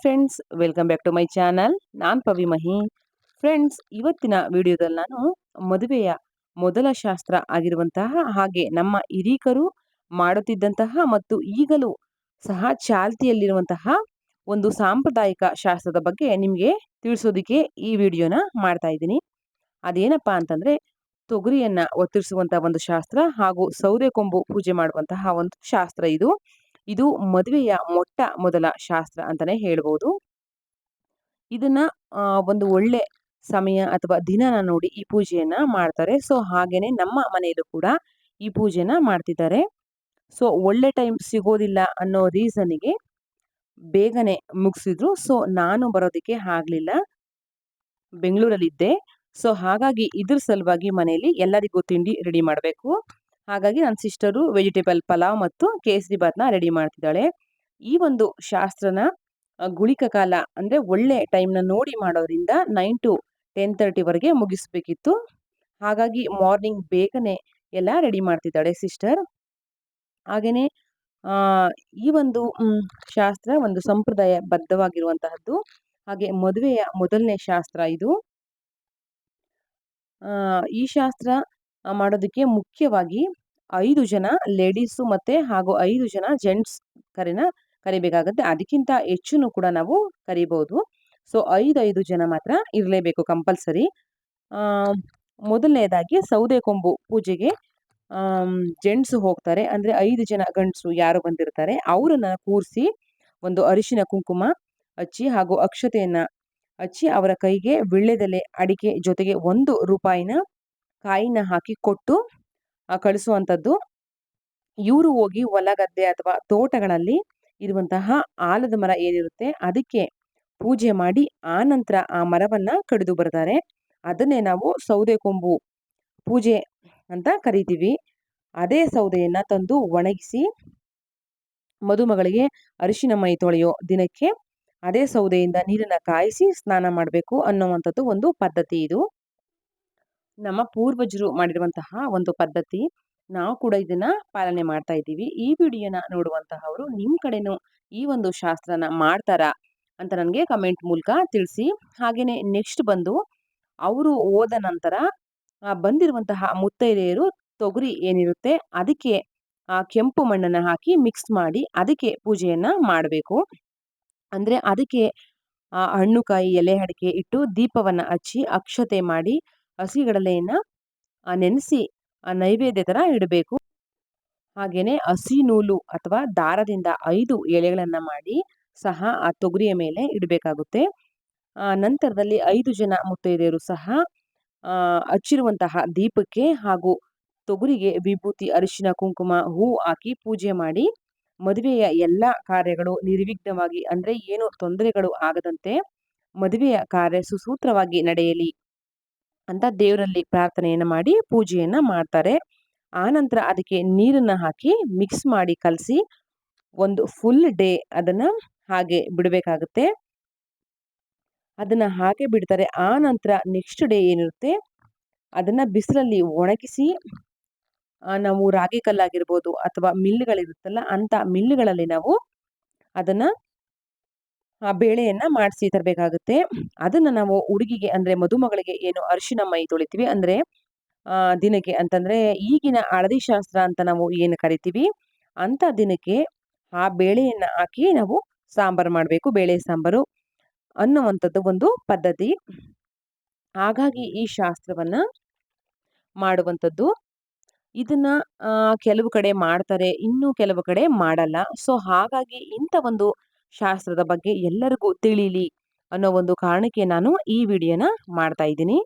Friends welcome back to my channel ನಾನು ಪವಿ ಮಹಿ. Friends ಇವತ್ತಿನ ವಿಡಿಯೋದಲ್ಲಿ ನಾನು ಮದುವೆಯ ಮೊದಲ ಶಾಸ್ತ್ರ ಆಗಿರುವಂತಹ ಹಾಗೆ ನಮ್ಮ ಹಿರೀಕರು ಮಾಡುತ್ತಿದ್ದಂತಹ ಮತ್ತು ಈಗಲೂ ಸಹ ಚಾಲ್ತಿಯಲ್ಲಿರುವಂತಹ ಒಂದು ಸಾಂಪ್ರದಾಯಿಕ ಶಾಸ್ತ್ರದ ಬಗ್ಗೆ ನಿಮಗೆ ತಿಳಿಸೋದಕ್ಕೆ ಈ ವಿಡಿಯೋನ ಮಾಡ್ತಾ ಇದ್ದೀನಿ. ಅದೇನಪ್ಪ ಅಂತಂದ್ರೆ, ತೊಗರಿಯನ್ನ ಒತ್ತಿರಿಸುವಂತಹ ಒಂದು ಶಾಸ್ತ್ರ ಹಾಗೂ ಸೌದೆ ಕೊಂಬು ಪೂಜೆ ಮಾಡುವಂತಹ ಒಂದು ಶಾಸ್ತ್ರ ಇದು. ಇದು ಮದುವೆಯ ಮೊಟ್ಟ ಮೊದಲ ಶಾಸ್ತ್ರ ಅಂತಾನೆ ಹೇಳ್ಬೋದು. ಇದನ್ನ ಒಂದು ಒಳ್ಳೆ ಸಮಯ ಅಥವಾ ದಿನನ ನೋಡಿ ಈ ಪೂಜೆಯನ್ನ ಮಾಡ್ತಾರೆ. ಸೊ, ಹಾಗೇನೆ ನಮ್ಮ ಮನೆಯಲ್ಲೂ ಕೂಡ ಈ ಪೂಜೆನ ಮಾಡ್ತಿದ್ದಾರೆ. ಸೊ, ಒಳ್ಳೆ ಟೈಮ್ ಸಿಗೋದಿಲ್ಲ ಅನ್ನೋ ರೀಸನ್ಗೆ ಬೇಗನೆ ಮುಗಿಸಿದ್ರು. ಸೊ, ನಾನು ಬರೋದಕ್ಕೆ ಆಗ್ಲಿಲ್ಲ. ಬೆಂಗಳೂರಲ್ಲಿದ್ದೆ. ಸೊ, ಹಾಗಾಗಿ ಇದ್ರ ಸಲುವಾಗಿ ಮನೆಯಲ್ಲಿ ಎಲ್ಲರಿಗೂ ತಿಂಡಿ ರೆಡಿ ಮಾಡಬೇಕು. ಹಾಗಾಗಿ ನನ್ನ ಸಿಸ್ಟರು ವೆಜಿಟೇಬಲ್ ಪಲಾವ್ ಮತ್ತು ಕೇಸರಿ ಬಾತ್ನ ರೆಡಿ ಮಾಡ್ತಿದ್ದಾಳೆ. ಈ ಒಂದು ಶಾಸ್ತ್ರನ ಗುಳಿಕ ಕಾಲ ಅಂದರೆ ಒಳ್ಳೆ ಟೈಮ್ನ ನೋಡಿ ಮಾಡೋದ್ರಿಂದ ನೈನ್ ಟು ಟೆನ್ ತರ್ಟಿವರೆಗೆ ಮುಗಿಸ್ಬೇಕಿತ್ತು. ಹಾಗಾಗಿ ಮಾರ್ನಿಂಗ್ ಬೇಗನೆ ಎಲ್ಲ ರೆಡಿ ಮಾಡ್ತಿದ್ದಾಳೆ ಸಿಸ್ಟರ್ ಹಾಗೆಯೇ ಈ ಒಂದು ಶಾಸ್ತ್ರ ಒಂದು ಸಂಪ್ರದಾಯ ಬದ್ಧವಾಗಿರುವಂತಹದ್ದು. ಹಾಗೆ ಮದುವೆಯ ಮೊದಲನೇ ಶಾಸ್ತ್ರ ಇದು. ಈ ಶಾಸ್ತ್ರ ಮಾಡೋದಕ್ಕೆ ಮುಖ್ಯವಾಗಿ ಐದು ಜನ ಲೇಡೀಸು ಮತ್ತು ಹಾಗೂ ಐದು ಜನ ಜೆಂಟ್ಸ್ ಕರೆನ, ಕರಿಬೇಕಾಗುತ್ತೆ. ಅದಕ್ಕಿಂತ ಹೆಚ್ಚು ಕೂಡ ನಾವು ಕರಿಬೋದು. ಸೊ ಐದು ಐದು ಜನ ಮಾತ್ರ ಇರಲೇಬೇಕು ಕಂಪಲ್ಸರಿ. ಮೊದಲನೇದಾಗಿ ಸೌದೆ ಕೊಂಬು ಪೂಜೆಗೆ ಜೆಂಟ್ಸು ಹೋಗ್ತಾರೆ. ಅಂದರೆ ಐದು ಜನ ಗಂಡಸು ಯಾರು ಬಂದಿರ್ತಾರೆ, ಅವರನ್ನು ಕೂರಿಸಿ ಒಂದು ಅರಿಶಿನ ಕುಂಕುಮ ಹಚ್ಚಿ ಹಾಗೂ ಅಕ್ಷತೆಯನ್ನು ಹಚ್ಚಿ ಅವರ ಕೈಗೆ, ವಿಳ್ಳೆದೆಲೆ ಅಡಿಕೆ ಜೊತೆಗೆ ಒಂದು ರೂಪಾಯಿನ ಕಾಯಿನ ಹಾಕಿ ಕೊಟ್ಟು ಕಳಿಸುವಂಥದ್ದು. ಇವರು ಹೋಗಿ ಹೊಲ ಗದ್ದೆ ಅಥವಾ ತೋಟಗಳಲ್ಲಿ ಇರುವಂತಹ ಆಲದ ಮರ ಏನಿರುತ್ತೆ ಅದಕ್ಕೆ ಪೂಜೆ ಮಾಡಿ ಆ ನಂತರ ಆ ಮರವನ್ನ ಕಡಿದು ಬರ್ತಾರೆ. ಅದನ್ನೇ ನಾವು ಸೌದೆ ಕೊಂಬು ಪೂಜೆ ಅಂತ ಕರಿತೀವಿ. ಅದೇ ಸೌದೆಯನ್ನ ತಂದು ಒಣಗಿಸಿ ಮದುಮಗಳಿಗೆ ಅರಿಶಿನ ಮೈ ತೊಳೆಯೋ ದಿನಕ್ಕೆ ಅದೇ ಸೌದೆಯಿಂದ ನೀರನ್ನ ಕಾಯಿಸಿ ಸ್ನಾನ ಮಾಡಬೇಕು ಅನ್ನುವಂಥದ್ದು ಒಂದು ಪದ್ಧತಿ ಇದು. ನಮ್ಮ ಪೂರ್ವಜರು ಮಾಡಿರುವಂತಹ ಒಂದು ಪದ್ಧತಿ, ನಾವು ಕೂಡ ಇದನ್ನ ಪಾಲನೆ ಮಾಡ್ತಾ ಇದ್ದೀವಿ. ಈ ವಿಡಿಯೋನ ನೋಡುವಂತಹವರು ನಿಮ್ಮ ಕಡೆನೂ ಈ ಒಂದು ಶಾಸ್ತ್ರನ ಮಾಡ್ತಾರಾ ಅಂತ ನನಗೆ ಕಮೆಂಟ್ ಮೂಲಕ ತಿಳಿಸಿ. ಹಾಗೆಯೇ ನೆಕ್ಸ್ಟ್ ಬಂದು ಅವರು ಹೋದ ನಂತರ ಬಂದಿರುವಂತಹ ಮುತ್ತೈದೆಯರು ತೊಗರಿ ಏನಿರುತ್ತೆ ಅದಕ್ಕೆ ಆ ಕೆಂಪು ಮಣ್ಣನ್ನು ಹಾಕಿ ಮಿಕ್ಸ್ ಮಾಡಿ ಅದಕ್ಕೆ ಪೂಜೆಯನ್ನ ಮಾಡಬೇಕು. ಅಂದರೆ ಅದಕ್ಕೆ ಹಣ್ಣುಕಾಯಿ, ಎಲೆ ಅಡಿಕೆ ಇಟ್ಟು ದೀಪವನ್ನು ಹಚ್ಚಿ ಅಕ್ಷತೆ ಮಾಡಿ ಹಸಿಗಡಲೆಯನ್ನು ನೆನೆಸಿ ನೈವೇದ್ಯ ಥರ ಇಡಬೇಕು. ಹಾಗೆಯೇ ಹಸಿ ನೂಲು ಅಥವಾ ದಾರದಿಂದ ಐದು ಎಲೆಗಳನ್ನು ಮಾಡಿ ಸಹ ಆ ತೊಗರಿಯ ಮೇಲೆ ಇಡಬೇಕಾಗುತ್ತೆ. ನಂತರದಲ್ಲಿ ಐದು ಜನ ಮುತ್ತೈದೆಯರು ಸಹ ಹಚ್ಚಿರುವಂತಹ ದೀಪಕ್ಕೆ ಹಾಗೂ ತೊಗರಿಗೆ ವಿಭೂತಿ, ಅರಿಶಿನ, ಕುಂಕುಮ, ಹೂ ಹಾಕಿ ಪೂಜೆ ಮಾಡಿ ಮದುವೆಯ ಎಲ್ಲ ಕಾರ್ಯಗಳು ನಿರ್ವಿಘ್ನವಾಗಿ ಅಂದರೆ ಏನು ತೊಂದರೆಗಳು ಆಗದಂತೆ ಮದುವೆಯ ಕಾರ್ಯ ಸುಸೂತ್ರವಾಗಿ ನಡೆಯಲಿ. ಅಂತ ದೇವರಲ್ಲಿ ಪ್ರಾರ್ಥನೆಯನ್ನು ಮಾಡಿ ಪೂಜೆಯನ್ನು ಮಾಡ್ತಾರೆ. ಆನಂತರ ಅದಕ್ಕೆ ನೀರನ್ನು ಹಾಕಿ ಮಿಕ್ಸ್ ಮಾಡಿ ಕಲಸಿ ಒಂದು ಫುಲ್ ಡೇ ಅದನ್ನು ಹಾಗೆ ಬಿಡಬೇಕಾಗುತ್ತೆ. ಅದನ್ನು ಹಾಗೆ ಬಿಡ್ತಾರೆ. ಆ ನಂತರ ನೆಕ್ಸ್ಟ್ ಡೇ ಏನಿರುತ್ತೆ? ಅದನ್ನು ಬಿಸಿಲಲ್ಲಿ ಒಣಗಿಸಿ ನಾವು ರಾಗಿ ಕಲ್ಲಾಗಿರ್ಬೋದು ಅಥವಾ ಮಿಲ್ಗಳಿರುತ್ತಲ್ಲ ಅಂಥ ಮಿಲ್ಗಳಲ್ಲಿ ನಾವು ಅದನ್ನು ಆ ಬೇಳೆಯನ್ನ ಮಾಡಿಸಿ ತರಬೇಕಾಗುತ್ತೆ. ಅದನ್ನ ನಾವು ಹುಡುಗಿಗೆ ಅಂದ್ರೆ ಮದುಮಗಳಿಗೆ ಏನು ಅರಿಶಿನ, ಮೈ ತೊಳಿತೀವಿ. ಅಂದ್ರೆ ದಿನಕ್ಕೆ ಅಂತಂದ್ರೆ ಈಗಿನ ಹಳದಿ ಶಾಸ್ತ್ರ ಅಂತ ನಾವು ಏನು ಕರಿತೀವಿ, ಅಂತ ದಿನಕ್ಕೆ ಆ ಬೇಳೆಯನ್ನ ಹಾಕಿ ನಾವು ಸಾಂಬಾರು ಮಾಡಬೇಕು. ಬೇಳೆ ಸಾಂಬಾರು ಅನ್ನುವಂಥದ್ದು ಒಂದು ಪದ್ಧತಿ. ಹಾಗಾಗಿ ಈ ಶಾಸ್ತ್ರವನ್ನ ಮಾಡುವಂಥದ್ದು. ಇದನ್ನ ಕೆಲವು ಕಡೆ ಮಾಡ್ತಾರೆ, ಇನ್ನು ಕೆಲವು ಕಡೆ ಮಾಡಲ್ಲ. ಸೊ ಹಾಗಾಗಿ ಇಂಥ ಒಂದು ಶಾಸ್ತ್ರದ ಬಗ್ಗೆ ಎಲ್ಲರಿಗೂ ತಿಳಿಲಿ ಅನ್ನೋ ಒಂದು ಕಾರಣಕ್ಕೆ ನಾನು ಈ ವಿಡಿಯೋನ ಮಾಡ್ತಾ ಇದ್ದೀನಿ.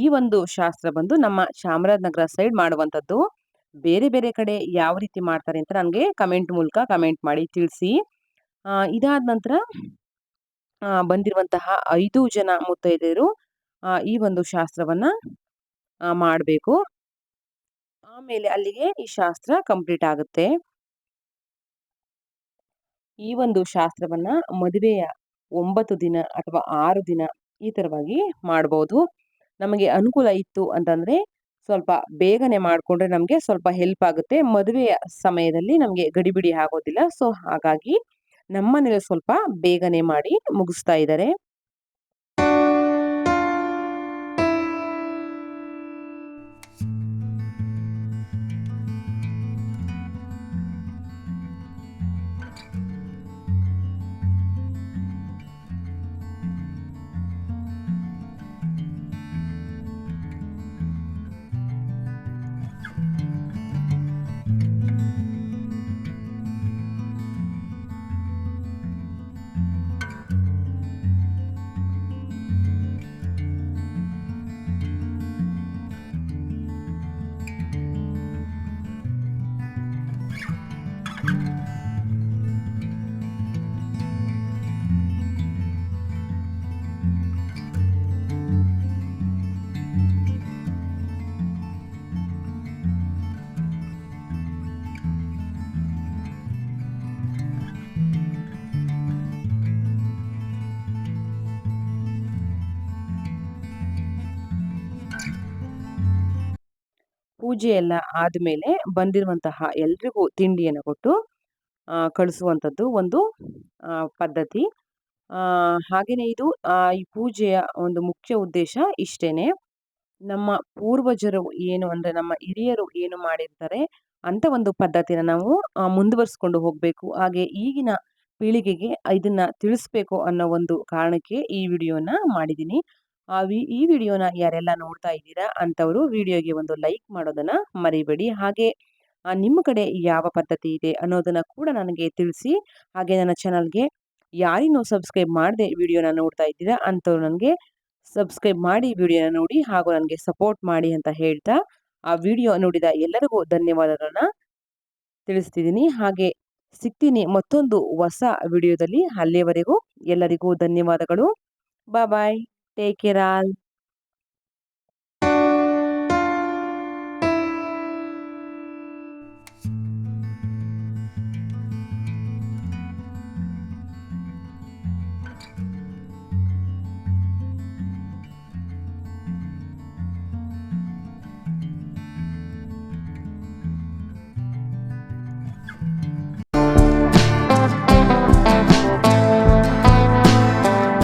ಈ ಒಂದು ಶಾಸ್ತ್ರ ಬಂದು ನಮ್ಮ ಚಾಮರಾಜನಗರ ಸೈಡ್ ಮಾಡುವಂಥದ್ದು. ಬೇರೆ ಬೇರೆ ಕಡೆ ಯಾವ ರೀತಿ ಮಾಡ್ತಾರೆ ಅಂತ ನನಗೆ ಕಮೆಂಟ್ ಮೂಲಕ ಕಮೆಂಟ್ ಮಾಡಿ ತಿಳಿಸಿ. ಇದಾದ ನಂತರ ಬಂದಿರುವಂತಹ ಐದು ಜನ ಮುತ್ತೈದೆಯರು ಈ ಒಂದು ಶಾಸ್ತ್ರವನ್ನು ಮಾಡಬೇಕು. ಆಮೇಲೆ ಅಲ್ಲಿಗೆ ಈ ಶಾಸ್ತ್ರ ಕಂಪ್ಲೀಟ್ ಆಗುತ್ತೆ. ಈ ಒಂದು ಶಾಸ್ತ್ರವನ್ನು ಮದುವೆಯ ಒಂಬತ್ತು ದಿನ ಅಥವಾ ಆರು ದಿನ ಈ ಥರವಾಗಿ ಮಾಡ್ಬೋದು. ನಮಗೆ ಅನುಕೂಲ ಇತ್ತು ಅಂತಂದ್ರೆ ಸ್ವಲ್ಪ ಬೇಗನೆ ಮಾಡಿಕೊಂಡ್ರೆ ನಮಗೆ ಸ್ವಲ್ಪ ಹೆಲ್ಪ್ ಆಗುತ್ತೆ. ಮದುವೆಯ ಸಮಯದಲ್ಲಿ ನಮಗೆ ಗಡಿಬಿಡಿ ಆಗೋದಿಲ್ಲ. ಸೊ ಹಾಗಾಗಿ ನಮ್ಮನೇಲಿ ಸ್ವಲ್ಪ ಬೇಗನೆ ಮಾಡಿ ಮುಗಿಸ್ತಾ ಇದ್ದಾರೆ. ಪೂಜೆ ಎಲ್ಲ ಆದಮೇಲೆ ಬಂದಿರುವಂತಹ ಎಲ್ರಿಗೂ ತಿಂಡಿಯನ್ನು ಕೊಟ್ಟು ಕಳಿಸುವಂಥದ್ದು ಒಂದು ಪದ್ಧತಿ. ಹಾಗೆಯೇ ಇದು ಈ ಪೂಜೆಯ ಒಂದು ಮುಖ್ಯ ಉದ್ದೇಶ ಇಷ್ಟೇನೆ. ನಮ್ಮ ಪೂರ್ವಜರು ಏನು ಅಂದರೆ ನಮ್ಮ ಹಿರಿಯರು ಏನು ಮಾಡಿರ್ತಾರೆ, ಅಂತ ಒಂದು ಪದ್ಧತಿನ ನಾವು ಮುಂದುವರಿಸ್ಕೊಂಡು ಹೋಗಬೇಕು. ಹಾಗೆ ಈಗಿನ ಪೀಳಿಗೆಗೆ ಇದನ್ನ ತಿಳಿಸ್ಬೇಕು ಅನ್ನೋ ಒಂದು ಕಾರಣಕ್ಕೆ ಈ ವಿಡಿಯೋನ ಮಾಡಿದ್ದೀನಿ. ಆ ವಿ, ಈ ವಿಡಿಯೋನ ಯಾರೆಲ್ಲ ನೋಡ್ತಾ ಇದ್ದೀರಾ ಅಂಥವರು ವಿಡಿಯೋಗೆ ಒಂದು ಲೈಕ್ ಮಾಡೋದನ್ನ ಮರಿಬೇಡಿ. ಹಾಗೆ ನಿಮ್ಮ ಕಡೆ ಯಾವ ಪದ್ಧತಿ ಇದೆ ಅನ್ನೋದನ್ನು ಕೂಡ ನನಗೆ ತಿಳಿಸಿ. ಹಾಗೆ ನನ್ನ ಚಾನಲ್ಗೆ ಯಾರಿನೂ ಸಬ್ಸ್ಕ್ರೈಬ್ ಮಾಡದೆ ವಿಡಿಯೋನ ನೋಡ್ತಾ ಇದ್ದೀರಾ ಅಂಥವ್ರು ನನಗೆ ಸಬ್ಸ್ಕ್ರೈಬ್ ಮಾಡಿ ವಿಡಿಯೋನ ನೋಡಿ ಹಾಗೂ ನನಗೆ ಸಪೋರ್ಟ್ ಮಾಡಿ ಅಂತ ಹೇಳ್ತಾ ಆ ವಿಡಿಯೋ ನೋಡಿದ ಎಲ್ಲರಿಗೂ ಧನ್ಯವಾದಗಳನ್ನ ತಿಳಿಸ್ತಿದ್ದೀನಿ. ಹಾಗೆ, ಸಿಗ್ತೀನಿ ಮತ್ತೊಂದು ಹೊಸ ವಿಡಿಯೋದಲ್ಲಿ ಅಲ್ಲಿಯವರೆಗೂ ಎಲ್ಲರಿಗೂ ಧನ್ಯವಾದಗಳು. ಬಾಯ್. तय केराल